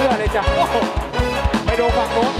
สื้อเลยจ้ะไปดูฝั่งโน้น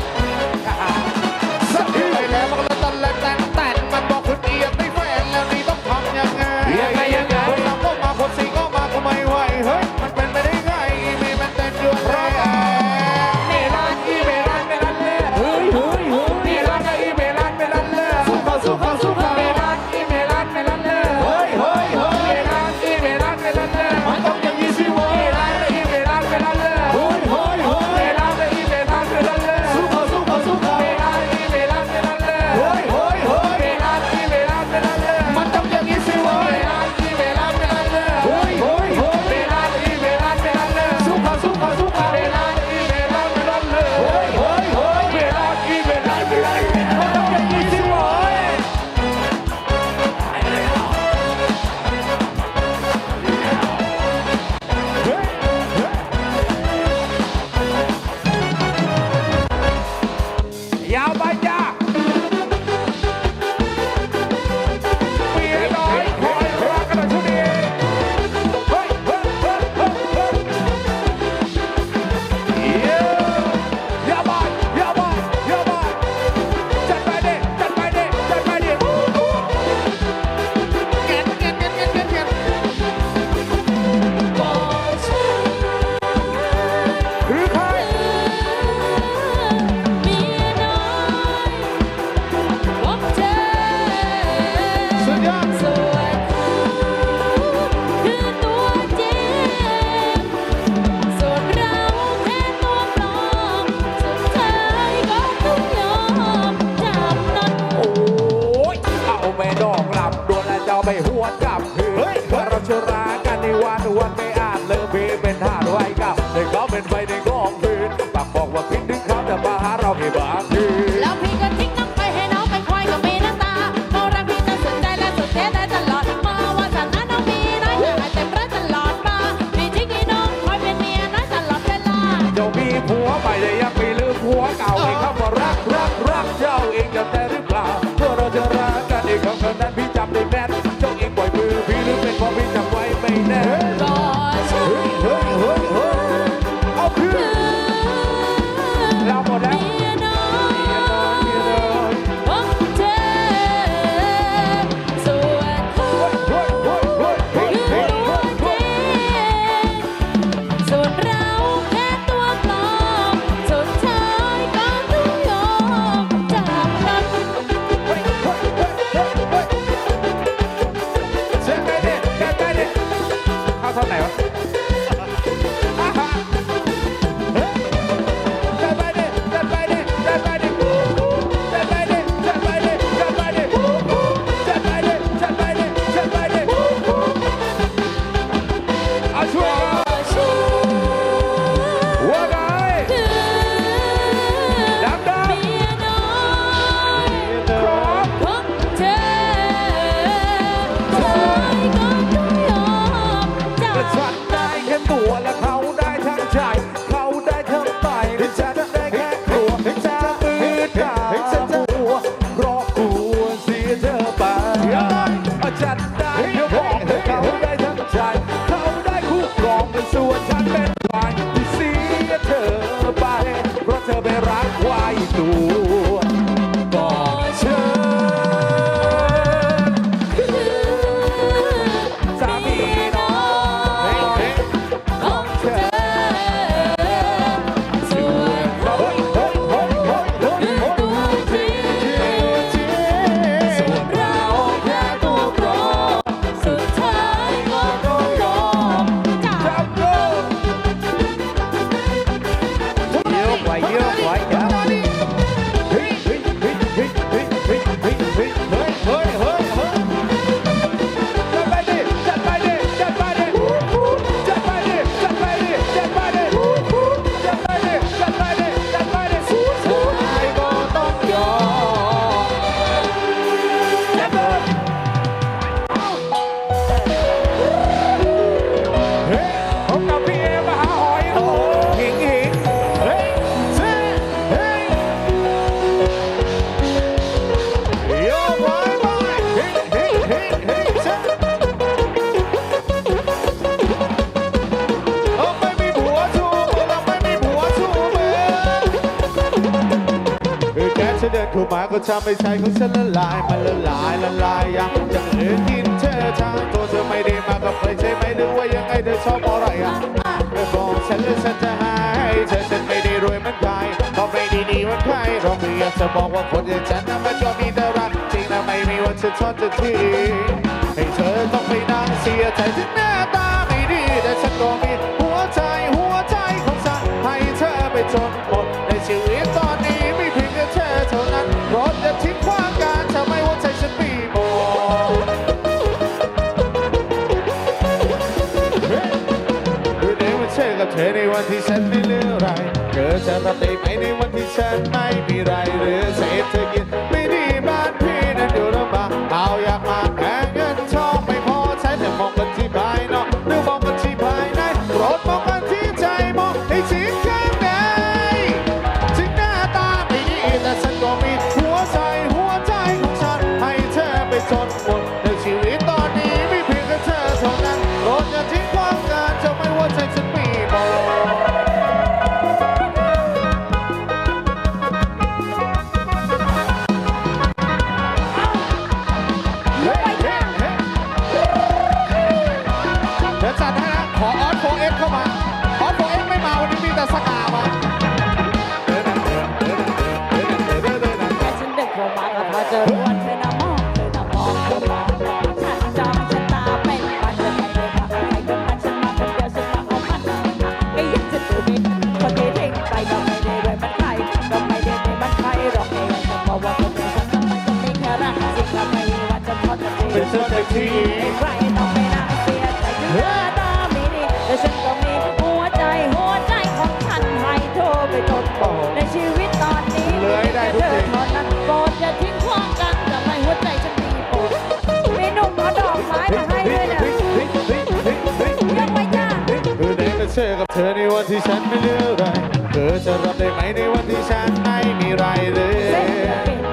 ฉันเดินเข้ามาก็ทำให้ใจของฉันละลายมันละลายละลายอย่างจะเหลือกินเธอทางตัวเธอไม่ได้มากับใครใช่ไหมหรือว่ายังไงเธอชอบอะไรอะไม่บอกฉันแล้วฉันจะให้เธอฉันไม่ได้รวยเหมือนใครก็ไม่ด้ดีเหมือนใครเราไม่อยากจะบอกว่าคนอย่างฉันนั้นมันก็มีแต่รักจริงนะไม่มีวันจะทอดจะทิ้งให้เธอต้องไปนั่งเสียใจถึงหน้าตาไม่ดีแต่ฉันก็มีหัวใจหัวใจของฉันให้เธอไปจนหมดในชีวิตตอนนี้ อกับเธอในวันที่ฉันไม่เหลืออะไรเกิดจะรับได้ไหมในวันที่ฉันไม่มีไรหรือเศรษฐกิจไม่ สักทีใครต้องไม่น่าเสียใจเมื่อตาไม่ดีแต่ฉันก็มีหัวใจหัวใจของฉันให้เธอไปจนหมดในชีวิตตอนนี้เหลือได้ทุกเธทีอเท่านั้นโปรดอย่าทิ้งความกันทำไมหัวใจฉันมีปวดมีหนุ่มเอาดอกไม้มาให้ด้วยนะยังไม่จ้าคือได้มาเชื่อกับเธอในวันที่ฉันไม่เหลืออะไรเธอจะรับได้ไหมในวันที่ฉันไม่มีไรเลเส้นย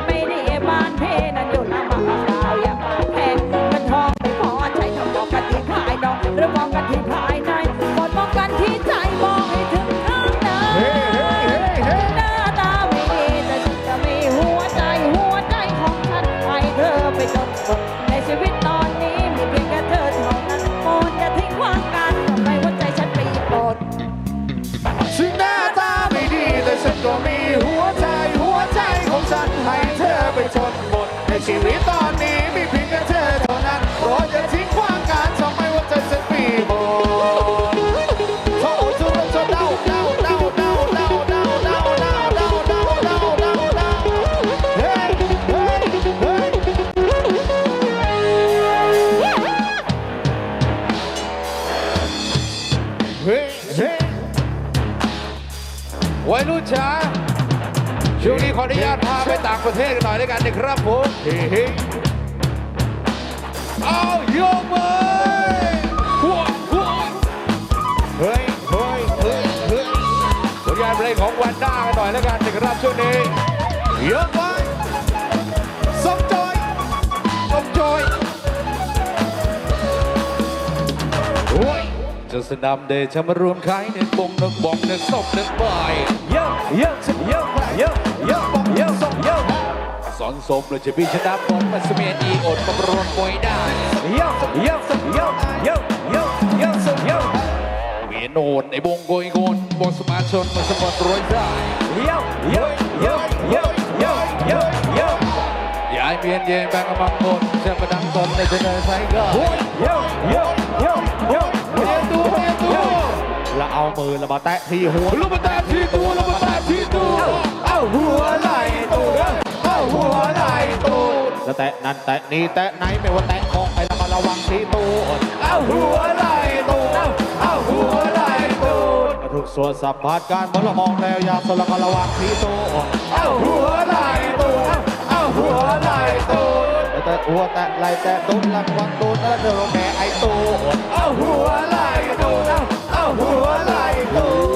อยแล้วกันนะครับช่วงนี้โยกไปสมจอยสมจอยโอ้ยจะสนำเดชมารวมขายหนึ่งบงหนึ่งบองหนึ่งศพหนึ่งใบเยอะเยอะเยอะเยอะเยอะบองเยอะศพเยอะสอนสมเลยจะพี่ชนะบอลมาสเมียนีอดมาระรนมวยได้เยอะเยอะเยอะเยอะ โดดในวงโกยโกนบอสมาชนมอสบัอลร้อยได้เยี่ยมเยี่ยมเยี่ยมเยี่ยมเยี่ยมเยี่ยมเยี่ยมยายเมียนเย็นแบงกำมัโกนเชื่อประดังตนในเจเนอไซเกอร์เยี่ยมเยี่ยมเยี่ยมเยี่ยมเยี่ยมตัวเยี่ยมตัวละเอามือละมาแตะที่หัวลูกมาแตะที่ตัวลูกมาแตะที่ตัวเอ้าหัวไหลตูดเอ้าหัวไหลตูดจะแตะนั่นแตะนี้แตะไหนไม่ว่าแตะของใครละมาระวังที่ตูดเอ้าหัวไหลตูดเอ้าหัว ทุกส่วนสัมผัสการบรลมองแนวยาสละกระวังทีโตเอ้าหัวไหลตูดเอ้าหัวไหลตูดแต่หัวแต่ไหลแต่ตูดหลังวังตูดแล้วเดินลงแม่ไอตูดเอ้าหัวไหลตูดเอ้าหัวไหลตูด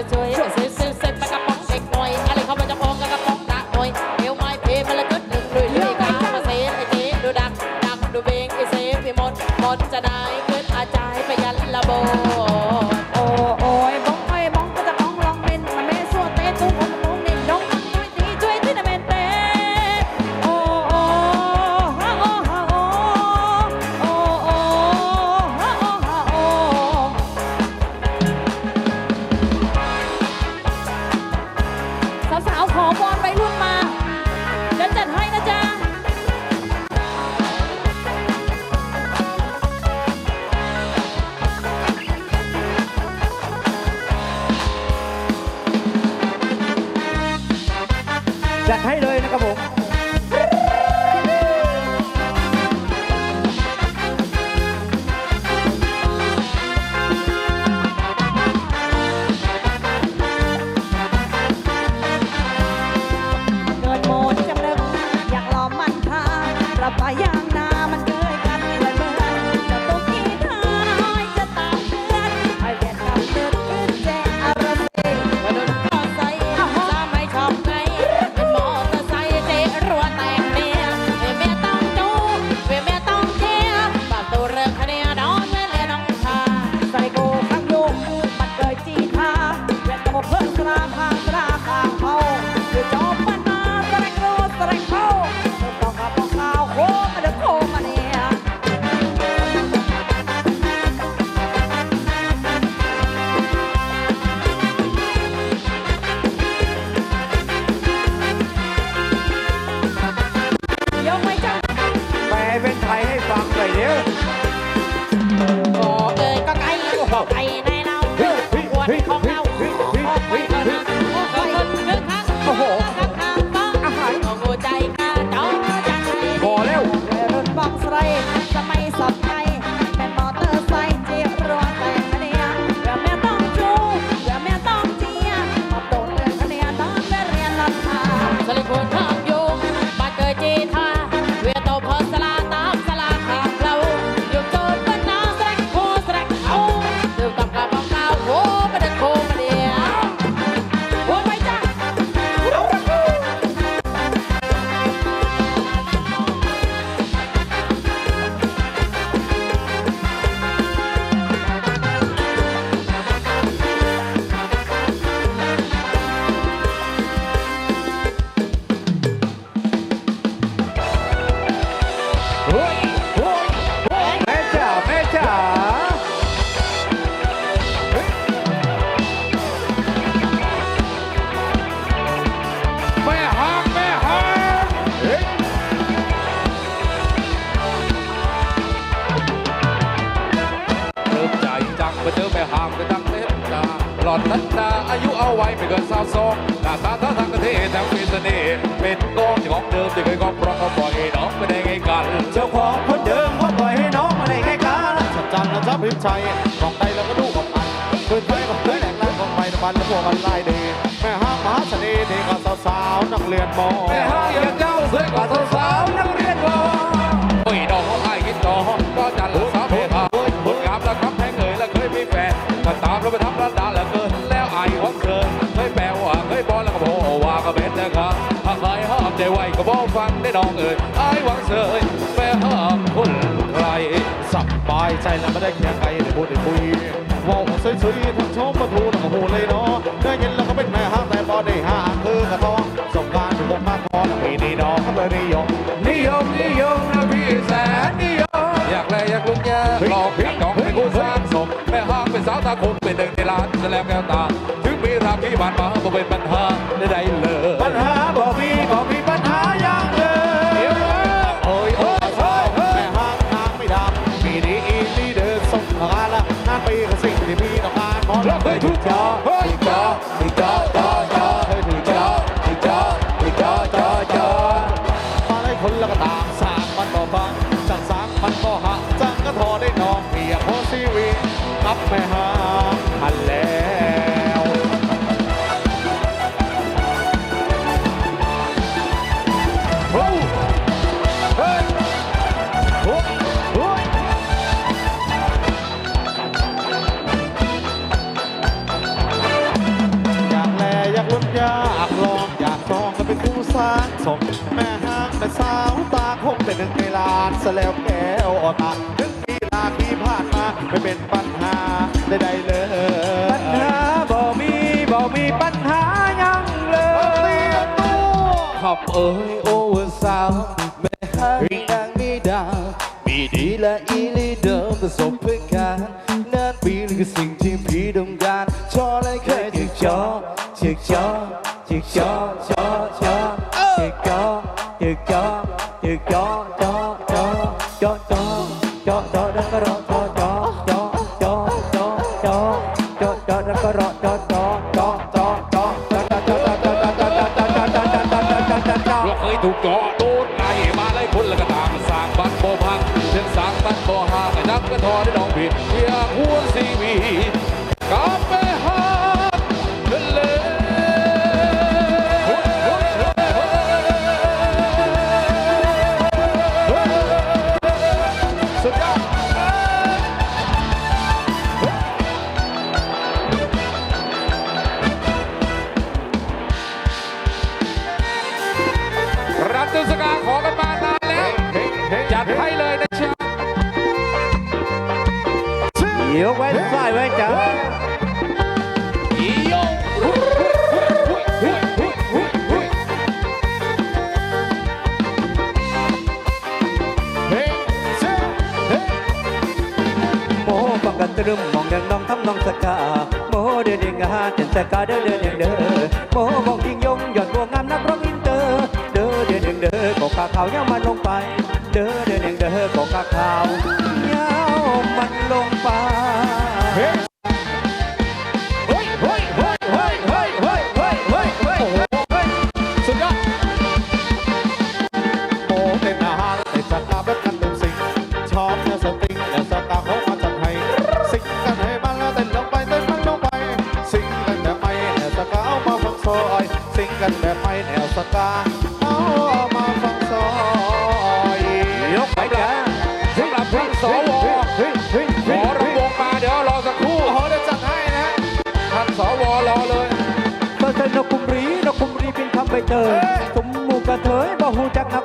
enjoy พิชัยของใแล้วก็ดูของมันคืนไทยของเธอแหลกลานของไปน้ำมันแล้วพวกมันไล่ยดีแม่ห้ามหาเสน่ห์ดีกว่าสาวๆนักเรียนมอแม่ห้ามยังเจ้าสวยกว่าสาวๆนักเรียนมอโอ้ยดอกไอ้กินดอกก็จันทร์สาวเพพาผลงามแล้วครัแพงเงยแล้วเคยมีแฟนก็ตามแล้วไปทำร้านดาแล้วเกินแล้วไอ้ของเธอเคยแปลว่าเคยบอลแล้วก็บอกว่าก็เบ็นนะครับหากใครห้ามใจไหวก็บอกฟังได้น้องเอ๋ยไอ้หวังเสย ใจแล้วไม่ได้แค่ใครในพูดได้คุยว่าวสวยๆทั้งชมประตูแล้วก็หูเลยเนาะได้ยินแล้วก็เป็นแม่ห้างแต่บอได้ห้าคือกระท้องสงการถึงคนมากพอดีในี่น้องเก็เลยนิยมนิยมนิยมนะพี่แสนนิยมอยากแลอยากลุกแย่หลอกพี่กองให้กูสร้างสมแม่ห้างเป็นสาวตาคมเป็นหนึ่งในล้านจะแสลมแก้วตาถึงมีรักที่บานมาก็เป็นปัญหาได้เล ป็นสาวตาคงเป็นหนึ่งในลานสแล้วแก้วออตาถึงปีลาที่ผ่านมาไม่เป็นปัญหาใดๆเลย ปัญหาบ่มีบ่มีปัญหายังเลย ขอบเอ้ยโอเวอร์สาว me. หย่อนบัวงงามนักร้องอินเตอร์ เด้อเดินหนึ่งเด้อกอกขาขาวเย้ามันลงไป เด้อเดินหนึ่งเด้อกอกขาขาวเย้ามันลงไป trời cũng mua cả thới bao hú chắc nó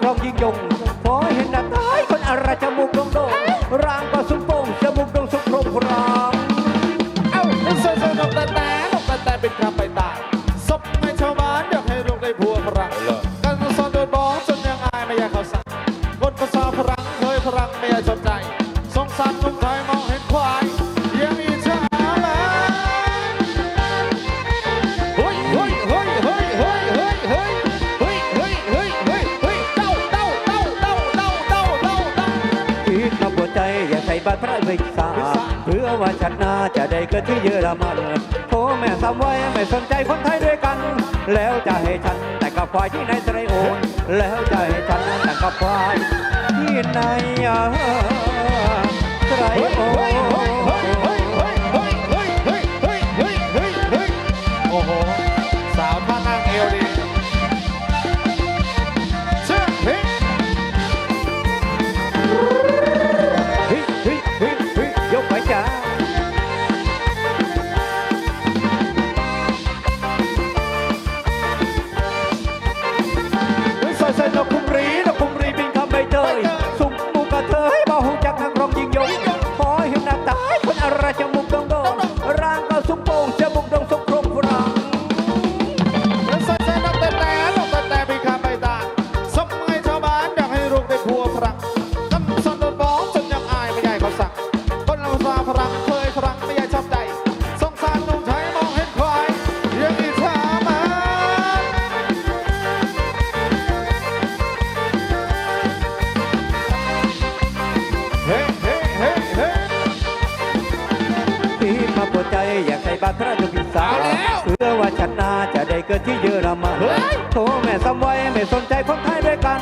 ใจอยากใส่บาตรพระราชบิดาเวเพื่อว่าฉันนาจะได้เกิดที่เยอรมันเฮ้โทแม่สำไว้ไม่สนใจคนไทยด้วยกัน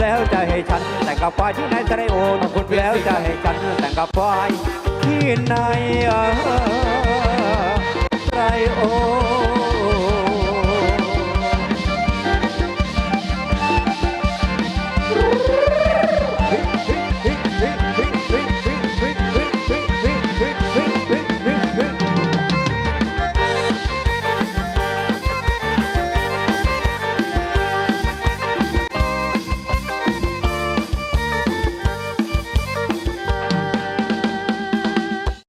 แล้วจะให้ฉันแต่งกับฝ่ายที่ไหนจะได้โอนแล้วจะให้ฉันแต่งกับฝ่ายที่ไหนเออรโอน